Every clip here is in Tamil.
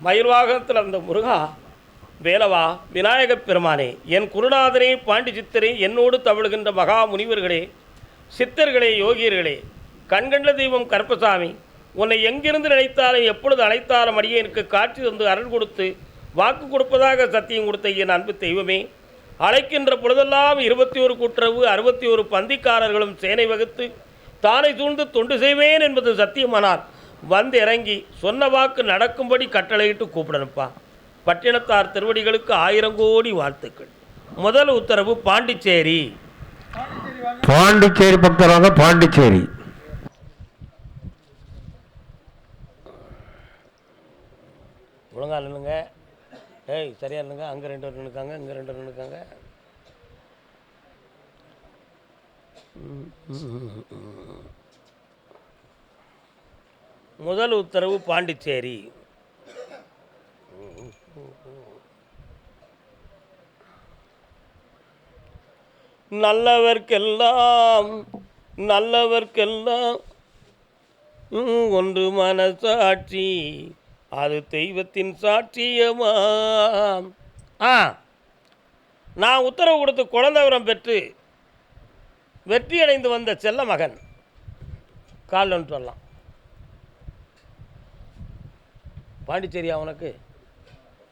மயில்வாகத்தில் அந்த முருகா வேலவா விநாயகப் பெருமானே என் குருநாதரே பாண்டி சித்தரே என்னோடு தவழுகின்ற மகா முனிவர்களே சித்தர்களே யோகியர்களே கண்கண்ட தெய்வம் கருப்பசாமி உன்னை எங்கிருந்து நினைத்தாலும் எப்பொழுது அழைத்தாலும் அடியேனுக்கு காட்சி தந்து அருள் கொடுத்து வாக்கு கொடுப்பதாக சத்தியம் கொடுத்த என் அன்பு தெய்வமே அழைக்கின்ற பொழுதெல்லாம் இருபத்தி ஒரு கூட்டுறவு அறுபத்தி ஒரு பந்திக்காரர்களும் சேனை வகுத்து தானை சூழ்ந்து தொண்டு செய்வேன் என்பது சத்தியமானார் வந்து இறங்கி சொன்ன வாக்கு நடக்கும்படி கட்டளையிட்டு கூப்பிடணுப்பா பட்டினத்தார் திருவடிகளுக்கு ஆயிரம் கோடி வாழ்த்துக்கள். முதல் உத்தரவு பாண்டிச்சேரி. பாண்டிச்சேரி பக்தர் வாங்க பாண்டிச்சேரி. ஒழுங்கா இல்லைங்க ஏய் சரியா இல்லைங்க அங்கே ரெண்டு பேர் நிற்காங்க இங்கே ரெண்டு பேர் நிற்காங்க முதல் உத்தரவு பாண்டிச்சேரி. நல்லவர்க்கெல்லாம் நல்லவர்க்கெல்லாம் ஒன்று மனசாட்சி அது தெய்வத்தின் சாட்சியமாம் ஆ நான் உத்தரவு கொடுத்து குழந்தவரம் பெற்று வெற்றியடைந்து வந்த செல்ல மகன் கால் சொல்லலாம் வரலாம் பாண்டிச்சேரியா உனக்கு?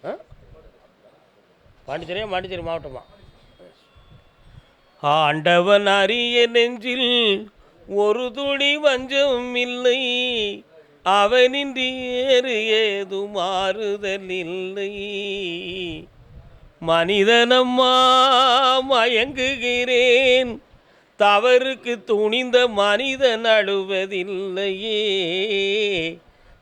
ஆ? பாண்டிச்சேரியா பாண்டிச்சேரி மாவட்டமா? ஆண்டவன் அரிய நெஞ்சில் ஒரு துளி வஞ்சம் இல்லை. அவனின்றி ஏறு ஏது மாறுதல் இல்லை. மனிதனம்மா மயங்குகிறேன். தவறுக்கு துணிந்த மனிதன் அழுவதில்லையே.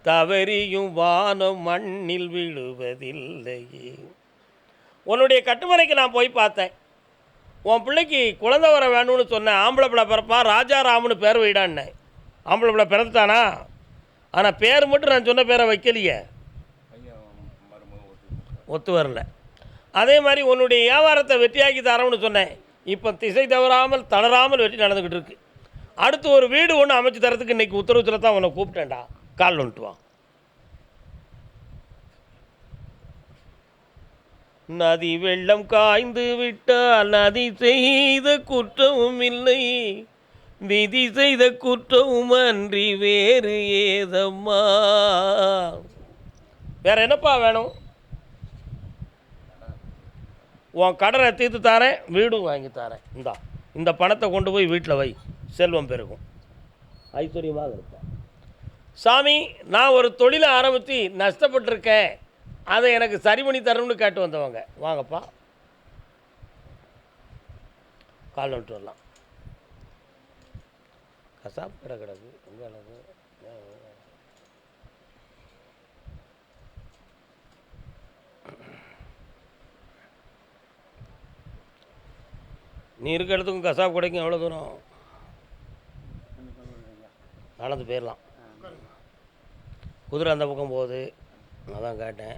தவறியும் வானம் மண்ணில் விழுவதில்லையே. உன்னுடைய கட்டுமனைக்கு நான் போய் பார்த்தேன். உன் பிள்ளைக்கு குழந்தை வர வேணும்னு சொன்னேன். ஆம்பளை பிள்ளை பிறப்பான் ராஜாராமனு பேர் வைடான்னேன் ஆம்பளை பிள்ளை பிறந்துட்டானா? ஆனால் பேர் மட்டும் நான் சொன்ன பேரை வைக்கலையே. ஒத்து வரல. அதே மாதிரி உன்னுடைய வியாபாரத்தை வெற்றியாக்கி தரோம்னு சொன்னேன். இப்போ திசை தவறாமல் தளராமல் வெற்றி நடந்துக்கிட்டு இருக்கு. அடுத்து ஒரு வீடு ஒன்று அமைச்சு தரத்துக்கு இன்றைக்கி உத்தரவுத்தில் தான் உன்னை கூப்பிட்டேன்டா. கால் வந்துட்டு வா நதி வெள்ளம் காய்ந்து விட்டால் நதி செய்த குற்றமும் இல்லை. விதி செய்த குற்றமும் அன்றி வேறு ஏதம்மா. வேற என்னப்பா வேணும்? உன் கடனை தீர்த்து தாரேன் வீடும் வாங்கி தரேன். இந்தா இந்த பணத்தை கொண்டு போய் வீட்டில் வை. செல்வம் பெருகும். ஐஸ்வர்யமாக இருப்பேன் சாமி நான் ஒரு தொழிலை ஆரம்பித்து நஷ்டப்பட்டிருக்கேன். அதை எனக்கு சரி பண்ணி தரணும்னு கேட்டு வந்தவங்க. வாங்கப்பா. கால் வந்துட்டு வரலாம். கசாப் கடை கிடக்கு. எங்கே நீ இருக்க இடத்துக்கும் கசாப் கடைக்கும் எவ்வளோ தூரம்? நடந்து போயிடலாம் குதிரை அந்த பக்கம் போகுது. அதான் கேட்டேன்.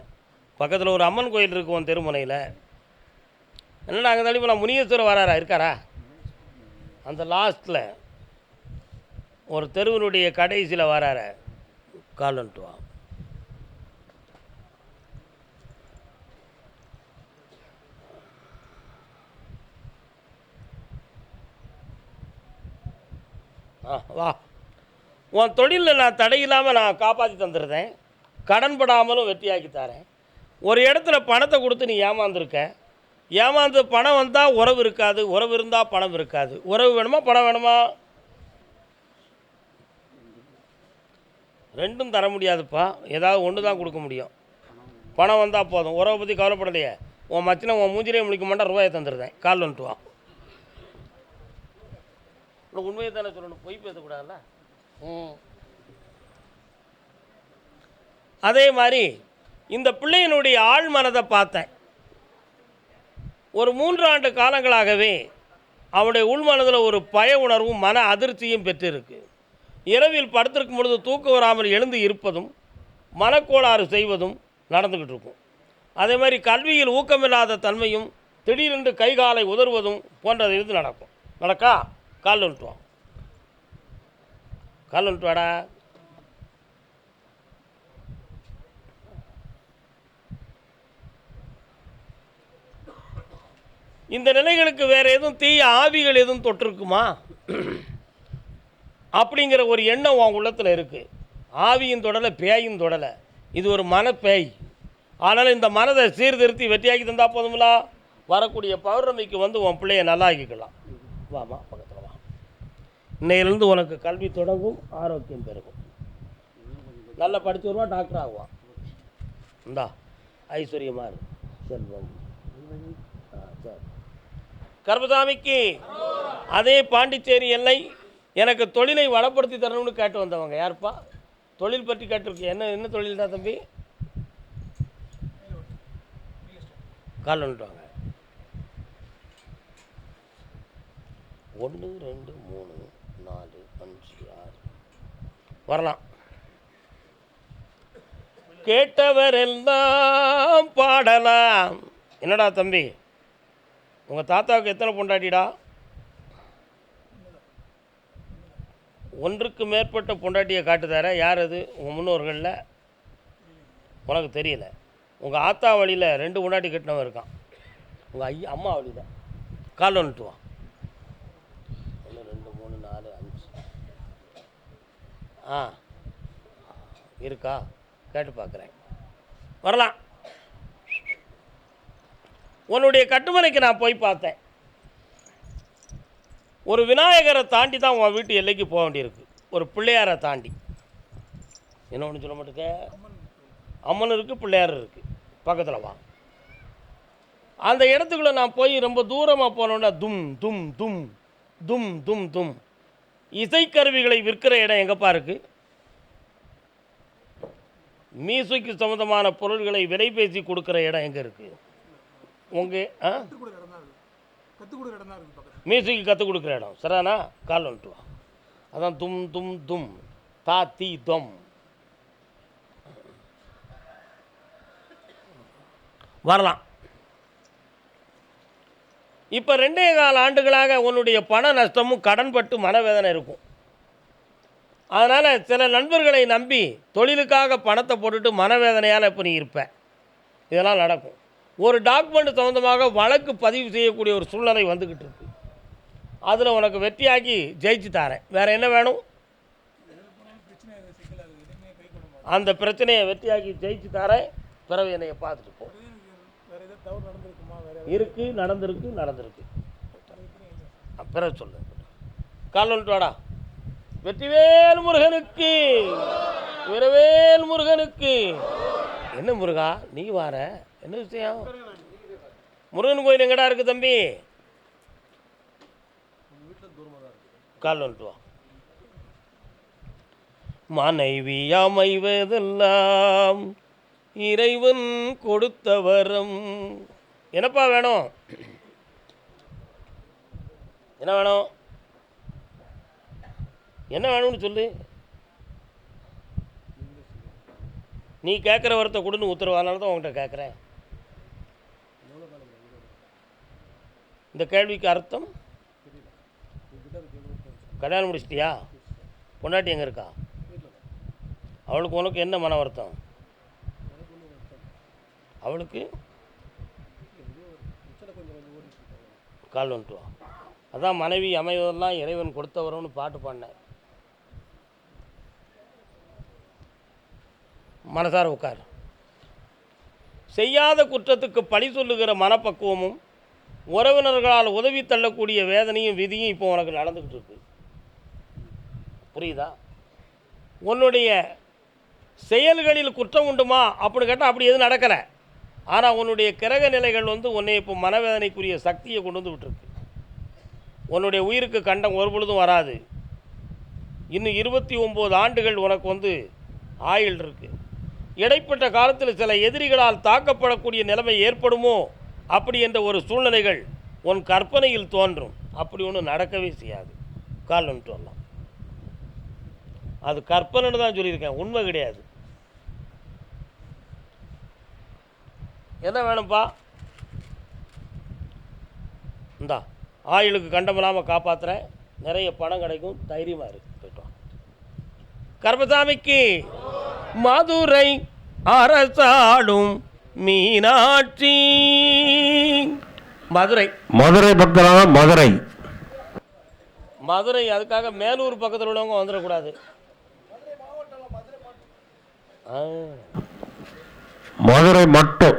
பக்கத்தில் ஒரு அம்மன் கோயில் இருக்கும் தெருமுனையில். என்னடா அங்கே தள்ளி போனால் முனியேஸ்வரர் வராரா? இருக்காரா? அந்த லாஸ்ட்டில் ஒரு தெருவினுடைய கடைசியில் வரார. காலன்ட்டு வா. ஆ வா. உன் தொழிலில் நான் தடையில்லாமல் நான் காப்பாற்றி தந்துடுறேன் கடன்படாமலும் வெற்றியாக்கி தரேன். ஒரு இடத்துல பணத்தை கொடுத்து நீ ஏமாந்துருக்க. ஏமாந்து பணம் வந்தால் உறவு இருக்காது உறவு இருந்தால் பணம் இருக்காது. உறவு வேணுமா பணம் வேணுமா? ரெண்டும் தர முடியாதுப்பா. ஏதாவது ஒன்று தான் கொடுக்க முடியும். பணம் வந்தால் போதும். உறவை பற்றி கவலைப்படலையே. உன் மச்சினை உன் மூஞ்சிலே முழிக்க மாட்டா ரூபாயை தந்துடுறேன் கால் வந்துட்டு வா. உனக்கு உண்மையை தானே சொல்லணும்? பொய் பேசக்கூடாதுல்ல? அதே மாதிரி இந்த பிள்ளையினுடைய ஆழ் மனதை பார்த்தேன். ஒரு மூன்று ஆண்டு காலங்களாகவே அவனுடைய உள்மனதில் ஒரு பய உணர்வும் மன அதிர்ச்சியும் பெற்றிருக்கு. இரவில் படுத்திருக்கும் பொழுது தூக்கம் வராமல் எழுந்து இருப்பதும் மனக்கோளாறு செய்வதும் நடந்துக்கிட்டு இருக்கும். அதே மாதிரி கல்வியில் ஊக்கமில்லாத தன்மையும் திடீரென்று கை காலை உதறுவதும் போன்றது இருந்து நடக்கும். நடக்கா? காலில் வந்துட்டு கால் விட்டு வாடா. இந்த நிலைகளுக்கு வேறு எதுவும் தீய ஆவிகள் எதுவும் தொட்டிருக்குமா அப்படிங்கிற ஒரு எண்ணம் உன் உள்ளத்தில் இருக்குது ஆவியும் தொடலை பேயும் தொடலை. இது ஒரு மனப்பேய். ஆனால் இந்த மனதை சீர்திருத்தி வெற்றியாக்கி தந்தால் போதுங்களா வரக்கூடிய பௌர்ணமிக்கு வந்து உன் பிள்ளைய நல்லா ஆக்கிக்கலாம் வாமா இன்னையிலேருந்து உனக்கு கல்வி தொடங்கும் ஆரோக்கியம் பெருகும். நல்லா படித்து வருவான் டாக்டர் ஆகுவான் இந்தா ஐஸ்வர்யமாக செல்வம். ஆ, சரி. கர்மசாமிக்கு அதே பாண்டிச்சேரி எல்லை எனக்கு தொழிலை வளப்படுத்தி தரணும்னு கேட்டு வந்தவங்க யாருப்பா? தொழில் பற்றி கேட்டிருக்கு என்ன என்ன தொழில் தான் தம்பி? கால் வந்துட்டாங்க ஒன்று ரெண்டு மூணு. வரலாம். கேட்டவரெல்லாம் பாடலாம். என்னடா தம்பி? உங்கள் தாத்தாவுக்கு எத்தனை பொண்டாட்டிடா? ஒன்றுக்கு மேற்பட்ட பொண்டாட்டியை காட்டுதார? யார் அது? உங்கள் முன்னோர்களில்? உனக்கு தெரியல. உங்கள் ஆத்தா வழியில் ரெண்டு பொண்டாட்டி கட்டினவன் இருக்கான். உங்கள் ஐயா அம்மா வழியில். கால் வந்துட்டு வா ஒன்று ரெண்டு மூணு நாலு அஞ்சு ஆ இருக்கா? கேட்டு பார்க்குறேன். வரலாம். உன்னுடைய கட்டுமனைக்கு நான் போய் பார்த்தேன். ஒரு விநாயகரை தாண்டி தான் உன் வீட்டு எல்லைக்கு போக வேண்டியிருக்கு. ஒரு பிள்ளையாரை தாண்டி. என்ன ஒன்று சொல்ல மாட்டேங்க? அம்மன் இருக்குது பிள்ளையார் இருக்குது பக்கத்தில் வா. அந்த இடத்துக்குள்ளே நான் போய் ரொம்ப தூரமாக போனோன்னா தும் தும் தும் தும் தும் தும். இசைக்கருவிகளை விற்கிற இடம் எங்கப்பா இருக்குது மியூசிக்கு சம்மந்தமான பொருள்களை விலை பேசி கொடுக்குற இடம் எங்கே இருக்குது உங்கள் ஆ? கற்றுக் கற்றுக் கொடுக்குற இடம் தான் மியூசிக்கு கற்றுக் கொடுக்குற இடம். சரிதானா? கால் வந்துட்டு வா. அதான் தும் தும் தும். தா தி தொம். வரலாம். இப்போ ரெண்டே கால ஆண்டுகளாக உன்னுடைய பண நஷ்டமும் கடன்பட்டு மனவேதனை இருக்கும். அதனால் சில நண்பர்களை நம்பி தொழிலுக்காக பணத்தை போட்டுட்டு மனவேதனையால் இப்போ நீ இருப்ப. இதெல்லாம் நடக்கும். ஒரு டாக்குமெண்ட் சம்மந்தமாக வழக்கு பதிவு செய்யக்கூடிய ஒரு சூழ்நிலை வந்துக்கிட்டு இருக்கு. அதில் உனக்கு வெற்றியாக்கி ஜெயிச்சு தரேன். வேறு என்ன வேணும்? பிரச்சனை அந்த பிரச்சனையை வெற்றியாக்கி ஜெயிச்சு தரேன். பிறகு என்னையை பார்த்துட்டு போ. இருக்கு நடந்திருக்கு நடந்திருக்கு. பிறகு சொல்லு. கால் வந்துட்டு வாடா. வெற்றிவேல் முருகனுக்கு வீரவேல் முருகனுக்கு. என்ன முருகா நீ வார என்ன விஷயம்? முருகன் கோயில் எங்கடா இருக்கு தம்பி? கால் வந்துட்டு வா. அமைவதெல்லாம் இறைவன் கொடுத்த வரம் என்னப்பா வேணும்? என்ன வேணும்? என்ன வேணும்னு சொல்லு. நீ கேட்குற வரத்தை கொடுன்னு உத்தரவானால தான் உங்கள்கிட்ட கேட்குறேன். இந்த கேள்விக்கு அர்த்தம்? கல்யாணம் முடிச்சிட்டியா? பொண்டாட்டி எங்கே இருக்கா? அவளுக்கு உனக்கு என்ன மன வருத்தம்? அவளுக்கு கால் வந்துட்டு வா அதான் மனைவி அமைவதெல்லாம் இறைவன் கொடுத்தவரம்னு பாட்டு பாடினேன். மனசார உட்கார். செய்யாத குற்றத்துக்கு பழி சொல்லுகிற மனப்பக்குவமும் உறவினர்களால் உதவி தள்ளக்கூடிய வேதனையும் விதியும் இப்போ உனக்கு நடந்துக்கிட்டு இருக்கு. புரியுதா? உன்னுடைய செயல்களில் குற்றம் உண்டுமா? அப்படின்னு கேட்டால் அப்படி எதுவும் நடக்கலை. ஆனால் உன்னுடைய கிரக நிலைகள் வந்து உன்னை இப்போ மனவேதனைக்குரிய சக்தியை கொண்டு வந்து விட்டுருக்கு. உன்னுடைய உயிருக்கு கண்டம் ஒரு பொழுதும் வராது. இன்னும் இருபத்தி ஒம்பது ஆண்டுகள் உனக்கு வந்து ஆயுள் இருக்குது இடைப்பட்ட காலத்தில் சில எதிரிகளால் தாக்கப்படக்கூடிய நிலைமை ஏற்படுமோ? அப்படி என்ற ஒரு சூழ்நிலைகள் உன் கற்பனையில் தோன்றும். அப்படி ஒன்றும் நடக்கவே செய்யாது. கால் வந்துட்டு வரலாம் அது கற்பனைன்னு தான் சொல்லியிருக்கேன். உண்மை கிடையாது. என்ன வேணும்ப்பா இந்தா ஆயுளுக்கு கண்டமில்லாமல் காப்பாற்றுறேன் நிறைய பணம் கிடைக்கும். தைரியமாக இருக்கு போயிட்டு வா. கர்மசாமிக்கு மதுரை அரசாடும் மீனாட்சி. மதுரை. மதுரை பக்தரான மதுரை. மதுரை அதுக்காக மேலூர் பக்கத்தில் உள்ளவங்க வந்துடக்கூடாது. மதுரை மட்டும்.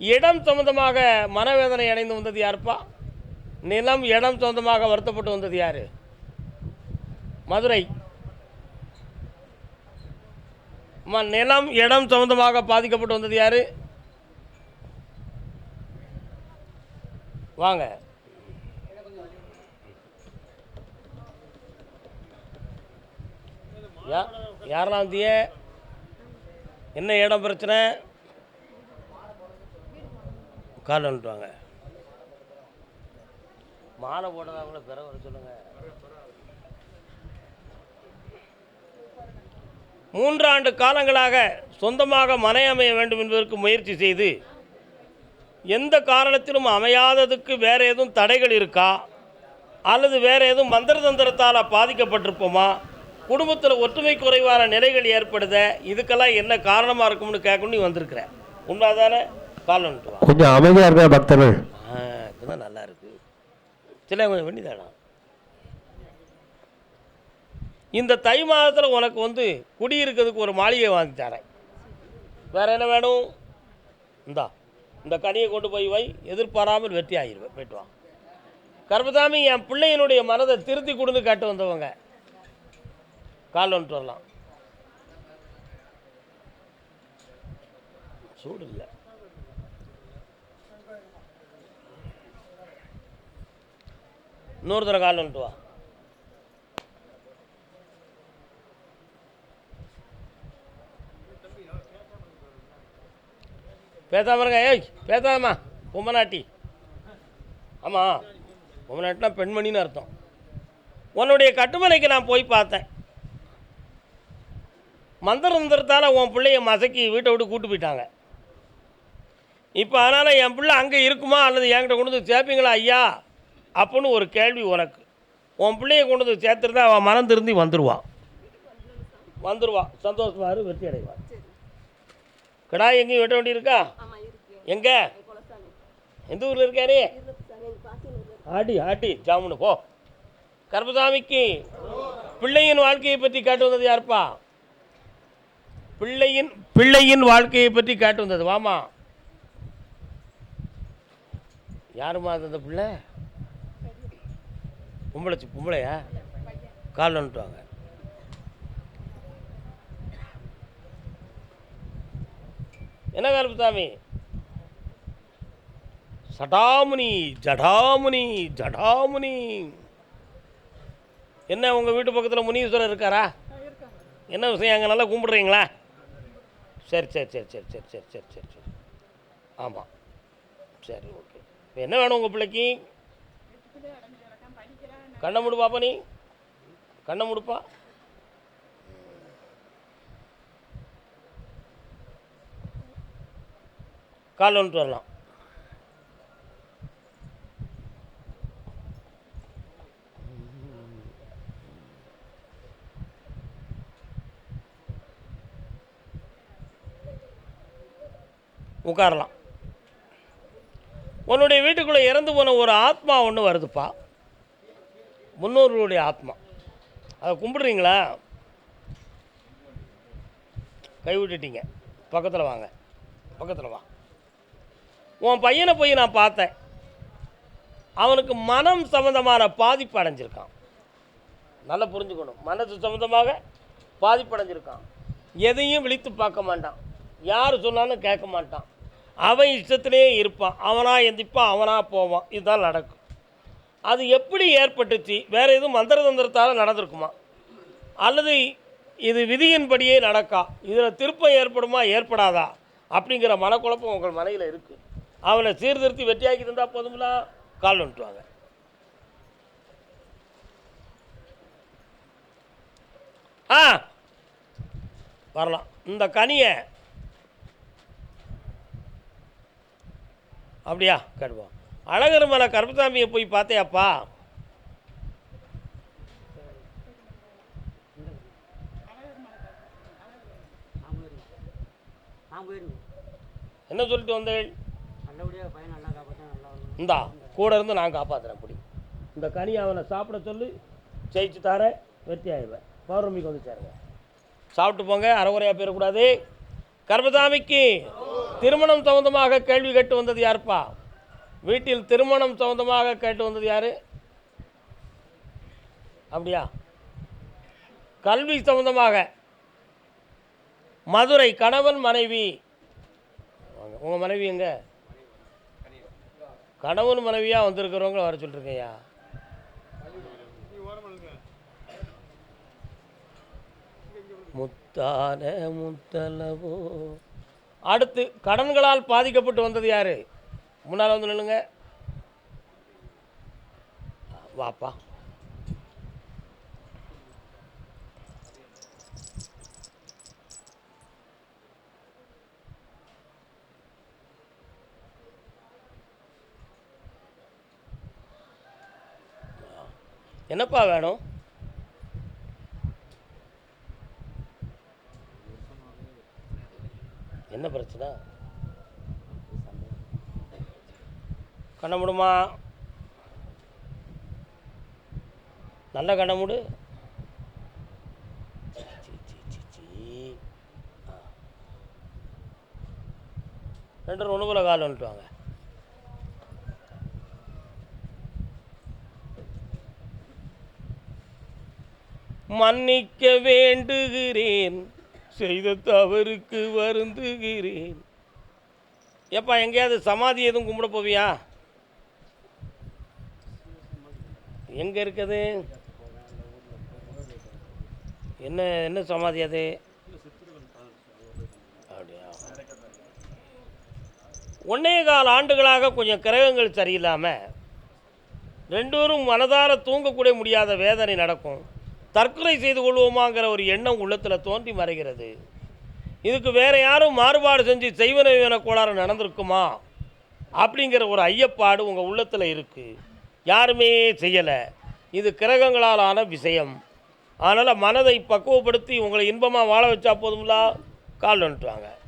இடம் சம்பந்தமாக மனவேதனை அடைந்து வந்தது யாருப்பா? நிலம் இடம் சொந்தமாக வருத்தப்பட்டு வந்தது யார்? மதுரை. அம்மா, நிலம் இடம் சம்மந்தமாக பாதிக்கப்பட்டு வந்தது யார்? வாங்க. யா யாரெல்லாம் வந்திய என்ன இடம் பிரச்சனை? கால் வந்துட்டுவாங்க மாலை போட்டதாங்கள பிற வர சொல்லுங்க. மூன்றாண்டு காலங்களாக சொந்தமாக மனை அமைய வேண்டும் என்பதற்கு முயற்சி செய்து எந்த காரணத்திலும் அமையாததுக்கு வேறு எதுவும் தடைகள் இருக்கா? அல்லது வேறு எதுவும் மந்திர தந்திரத்தால் பாதிக்கப்பட்டிருப்போமா? குடும்பத்தில் ஒற்றுமை குறைவான நிலைகள் ஏற்படுத இதுக்கெல்லாம் என்ன காரணமாக இருக்கும்னு கேட்கணும் நீ வந்திருக்கிற. உண்மைதானே? கால் கொஞ்சம் அமைதியாக இருக்கிற பக்தர்கள். ஆ இப்போதான் நல்லா இருக்கு. சில கொஞ்சம் வெண்ணிதானா இந்த தை மாதத்தில் உனக்கு வந்து குடியிருக்கிறதுக்கு ஒரு மாளிகை வாங்கி தரேன். வேற என்ன வேணும்? இந்தா இந்த கனியை கொண்டு போய் வை. எதிர்பாராமல் வெற்றி ஆகிடுவேன் போயிட்டு வா. கர்மசாமி என் பிள்ளையினுடைய மனதை திருத்தி கொடுன்னு கேட்டு வந்தவங்க. கால் வந்துட்டு வரலாம். சூடு இல்லை. நூறு தடவை கால் வந்துட்டு வா. பேசாம ஏய் பேசாதம்மா. பொம்மநாட்டி. ஆமாம் பொம்மநாட்டினா பெண்மணின்னு அர்த்தம். உன்னுடைய கட்டுமனைக்கு நான் போய் பார்த்தேன். மந்திர மந்திரத்தால் உன் பிள்ளைய மசக்கி வீட்டை விட்டு கூட்டு போயிட்டாங்க. இப்போ அதனால் என் பிள்ளை அங்கே இருக்குமா? அல்லது என்கிட்ட கொண்டு வந்து சேர்ப்பீங்களா ஐயா? அப்படின்னு ஒரு கேள்வி உனக்கு. உன் பிள்ளைய கொண்டு வந்து சேர்த்துருந்தா அவன் மனம் திருந்தி வந்துடுவான் வந்துடுவா சந்தோஷமா இரு வெற்றி அடைவான் கிடாய் எங்கேயும் வெட்ட வேண்டி இருக்கா. எங்கே? எந்த ஊரில் இருக்காரு? ஆடி ஆடி ஜாமுனு போ. கருப்பசாமிக்கு பிள்ளையின் வாழ்க்கையை பற்றி கேட்டு வந்தது யாருப்பா? பிள்ளையின் பிள்ளையின் வாழ்க்கையை பற்றி கேட்டு வந்தது வாமா. யாருமா அது அந்த பிள்ளை? பொம்பளை பொம்பளையா? கால் வந்துட்டுவாங்க என்ன கருப்புசாமி சடாமுனி ஜடாமுனி ஜடாமுனி. என்ன உங்கள் வீட்டு பக்கத்தில் முனீஸ்வரர் இருக்காரா? என்ன விஷயம்? அங்கே நல்லா கும்பிடுறீங்களா? சரி சரி சரி சரி சரி சரி சரி சரி சரி. ஆமாம் சரி ஓகே. இப்போ என்ன வேணும் உங்கள் பிள்ளைக்கு? கண்ணை மூடு பாப்பா நீ. கண்ணை முடுப்பா. கால் வந்துட்டு வரலாம். உட்காரலாம். உன்னுடைய வீட்டுக்குள்ளே இறந்து போன ஒரு ஆத்மா ஒன்று வருதுப்பா. முன்னோர்களுடைய ஆத்மா. அதை கும்பிடுறீங்களா? கைவிட்டுட்டீங்க பக்கத்தில் வாங்க. பக்கத்தில் வா. உன் பையனை போய் நான் பார்த்தேன். அவனுக்கு மனம் சம்மந்தமான பாதிப்பு அடைஞ்சிருக்கான். நல்லா புரிஞ்சுக்கணும். மனசு சம்மந்தமாக பாதிப்பு அடைஞ்சிருக்கான். எதையும் விழித்து பார்க்க மாட்டான். யார் சொன்னாலும் கேட்க மாட்டான். அவன் இஷ்டத்திலே இருப்பான். அவனாக எந்திப்பான் அவனாக போவான். இதுதான் நடக்கும். அது எப்படி ஏற்பட்டுச்சு? வேறு எதுவும் மந்திர தந்திரத்தால் நடந்திருக்குமா? அல்லது இது விதியின்படியே நடக்கா? இதில் திருப்பம் ஏற்படுமா? ஏற்படாதா? அப்படிங்கிற மனக்குழப்பம் உங்கள் மனையில் இருக்குது அவனை சீர்திருத்தி வெற்றியாக்கி தந்தால் போதும்னா கால் வந்துட்டுவாங்க ஆ வரலாம். இந்த கனியை அப்படியா கேட்டுப்போம் அழகர் மலை கருப்பசாமியை போய் பார்த்தியாப்பா? என்ன சொல்லிட்டு வந்தேள் இந்தா கூட இருந்து நான் காப்பாற்றுறேன் அப்படி இந்த கனி அவனை சாப்பிட சொல்லி ஜெயிச்சு தார வெற்றி ஆயிடுவேன் பௌர்ணமிக்கு வந்து சேருங்க. சாப்பிட்டு போங்க அறகுறையாக போயிடக்கூடாது. கர்மசாமிக்கு திருமணம் சம்பந்தமாக கேள்வி கேட்டு வந்தது யாருப்பா? வீட்டில் திருமணம் சம்பந்தமாக கேட்டு வந்தது யார்? அப்படியா? கல்வி சம்பந்தமாக. மதுரை கணவன் மனைவி. உங்கள் மனைவி எங்க? கணவன் மனைவியாக வந்திருக்கிறவங்க வர சொல்லிருக்கையா முத்தான முத்தலவோ அடுத்து கடன்களால் பாதிக்கப்பட்டு வந்தது யாரு? முன்னால் வந்து நில்லுங்க. வாப்பா. என்னப்பா வேணும்? என்ன பிரச்சனை? கண்ண முடுமா? நல்ல கண்ண முடு. சீ, சீ, சீ, கால் வந்துட்டு வாங்க. மன்னிக்க வேண்டுகிறேன். செய்த தவறுக்கு வருந்துகிறேன். ஏப்பா எங்கேயாவது சமாதி எதுவும் கும்பிட போவியா? எங்கே இருக்குது? என்ன என்ன சமாதி அது? அப்படியா? ஒன்னே கால் ஆண்டுகளாக கொஞ்சம் கிரகங்கள் சரியில்லாமல் ரெண்டோரும் மனதார தூங்கக்கூட முடியாத வேதனை நடக்கும். தற்கொலை செய்து கொள்வோமாங்கிற ஒரு எண்ணம் உள்ளத்தில் தோன்றி மறைகிறது. இதுக்கு வேற யாரும் மாறுபாடு செஞ்சு செய்வன கோளாறு நடந்திருக்குமா? அப்படிங்கிற ஒரு ஐயப்பாடு உங்கள் உள்ளத்தில் இருக்குது யாருமே செய்யலை. இது கிரகங்களால் ஆன விஷயம். அதனால் மனதை பக்குவப்படுத்தி உங்களை இன்பமாக வாழ வச்சா போதுங்களா கால் வந்துட்டு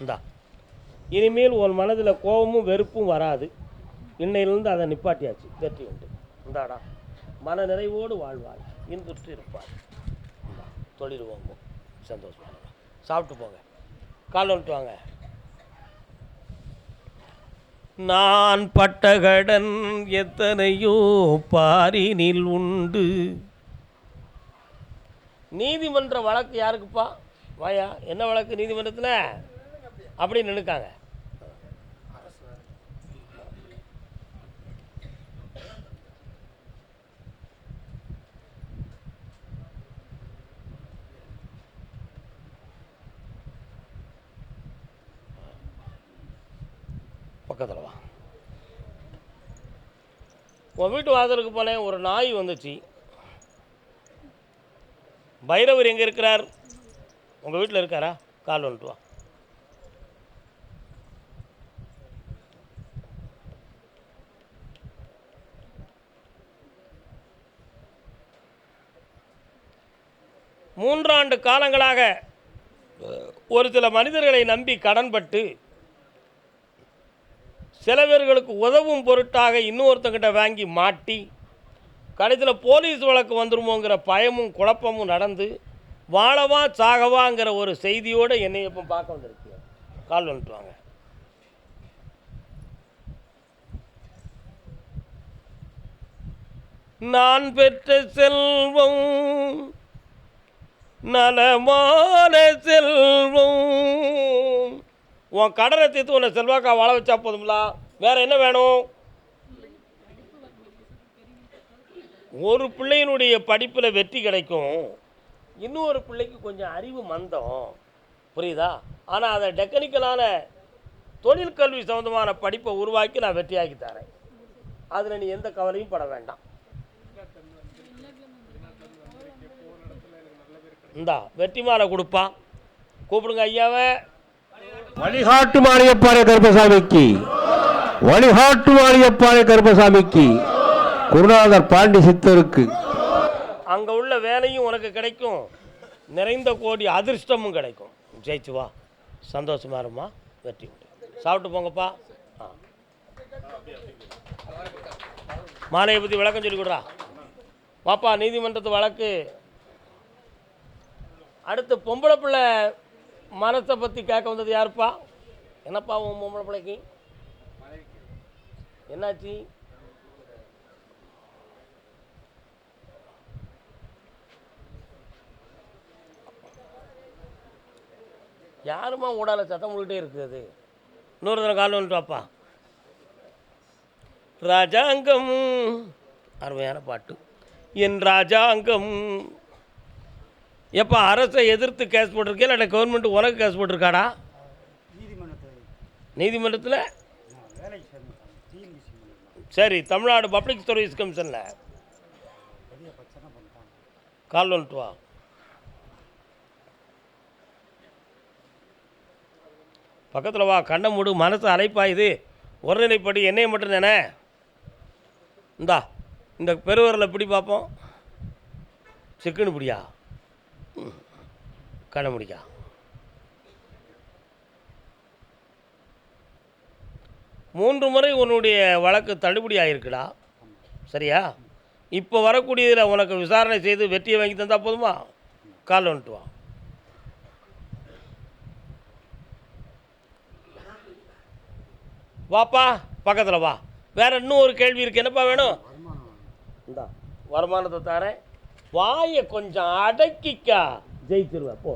இந்தா. இனிமேல் உன் மனதில் கோபமும் வெறுப்பும் வராது. இன்னையிலேருந்து அதை நிப்பாட்டியாச்சு. வெற்றி உண்டு. இந்தாடா. மன நிறைவோடு வாழ்வாள் இன்புற்று இருப்பாள் தொழில் வாங்கும் சந்தோஷமானவா சாப்பிட்டு போங்க. கால் வந்துட்டு வாங்க. நான் பட்டகடன் எத்தனையோ பாரினில் உண்டு. நீதிமன்ற வழக்கு யாருக்குப்பா? வாயா என்ன வழக்கு நீதிமன்றத்தில்? அப்படின்னு நினைக்காங்க பக்கத்தில் வா உன் வீட்டு வாசலுக்கு போனேன் ஒரு நாய் வந்துச்சு. பைரவர் எங்கே இருக்கிறார்? உங்கள் வீட்டில் இருக்காரா? கால் வந்துட்டு வா. மூன்றாண்டு காலங்களாக ஒரு சில மனிதர்களை நம்பி கடன்பட்டு சில பேர்களுக்கு உதவும் பொருட்டாக இன்னொருத்தங்கிட்ட வாங்கி மாட்டி கடைசியில் போலீஸ் வழக்கு வந்துருமோங்கிற பயமும் குழப்பமும் நடந்து வாழவா சாகவாங்கிற ஒரு செய்தியோடு என்னை இப்போ பார்க்க வந்திருக்கு? கால் வந்துட்டு வாங்க. நான் பெற்ற செல்வம் நலமான செல்வம் உன் கடனை தீர்த்து உன்னை செல்வாக்கா வாழ வச்சா போதுங்களா வேற என்ன வேணும்? ஒரு பிள்ளையினுடைய படிப்பில் வெற்றி கிடைக்கும். இன்னொரு பிள்ளைக்கு கொஞ்சம் அறிவு மந்தம். புரியுதா? ஆனால் அதை டெக்னிக்கலான தொழிற்கல்வி சம்மந்தமான படிப்பை உருவாக்கி நான் வெற்றியாக்கி தரேன். அதில் நீ எந்த கவலையும் பட வேண்டாம். இந்தா வெற்றி மாலை கூப்பிடுங்க ஐயாவை. வழிகாட்டு மாரியப்பாறை கருப்பசாமிக்கு. வழிகாட்டு மாரியப்பாறை கருப்பசாமிக்கு. குருநாதர் பாண்டி சித்தருக்கு. அங்கே உள்ள வேலையும் உனக்கு கிடைக்கும். நிறைந்த கோடி அதிர்ஷ்டமும் கிடைக்கும். ஜெயிச்சு வா. சந்தோஷமா இருமா வெற்றி சாப்பிட்டு போங்கப்பா. ஆ. மாலையை பற்றி விளக்கம் சொல்லி கொடுறா. வாப்பா நீதிமன்றத்து வழக்கு. அடுத்து பொம்பளை பிள்ளை மனத்தை பற்றி கேட்க வந்தது யாருப்பா? என்னப்பா உன் பொம்பளை பிள்ளைக்கு? என்னாச்சு? யாருமா ஊடால சத்தம் போட்டுட்டே இருக்குது? இன்னொரு தடவை கால் வந்துட்டு வாப்பா. ராஜாங்கம். அருமையான பாட்டு. என் ராஜாங்கம். எப்போ அரசை எதிர்த்து கேஸ் போட்டிருக்கே இல்லை கவர்மெண்ட் உனக்கு கேஸ் போட்டிருக்காடா? நீதிமன்றத்தை நீதிமன்றத்தில்? சரி தமிழ்நாடு பப்ளிக் சர்வீஸ் கமிஷனில் கால் வந்துட்டு வா. பக்கத்தில் வா கண்ணை மூடு மனசு அலைப்பாயுது ஒருநிலைப்படி என்னைய மட்டும் தானே? இந்தா இந்த பெருவரில் பிடி பார்ப்போம்? சிக்கனு பிடியா. கண்ணை முடிக்கா மூன்று முறை உன்னுடைய வழக்கு தள்ளுபடி ஆகிருக்குடா சரியா? இப்போ வரக்கூடியதில் உனக்கு விசாரணை செய்து வெற்றியை வாங்கி தந்தால் போதுமா? கால் வந்துட்டு வா. வாப்பா பக்கத்தில் வா. வேற இன்னும் ஒரு கேள்வி இருக்கு. என்னப்பா வேணும்? இந்தா வருமானத்தை தாரேன். வாயை கொஞ்சம் அடக்கிக்கா. ஜெயிச்சிருவேன் போ.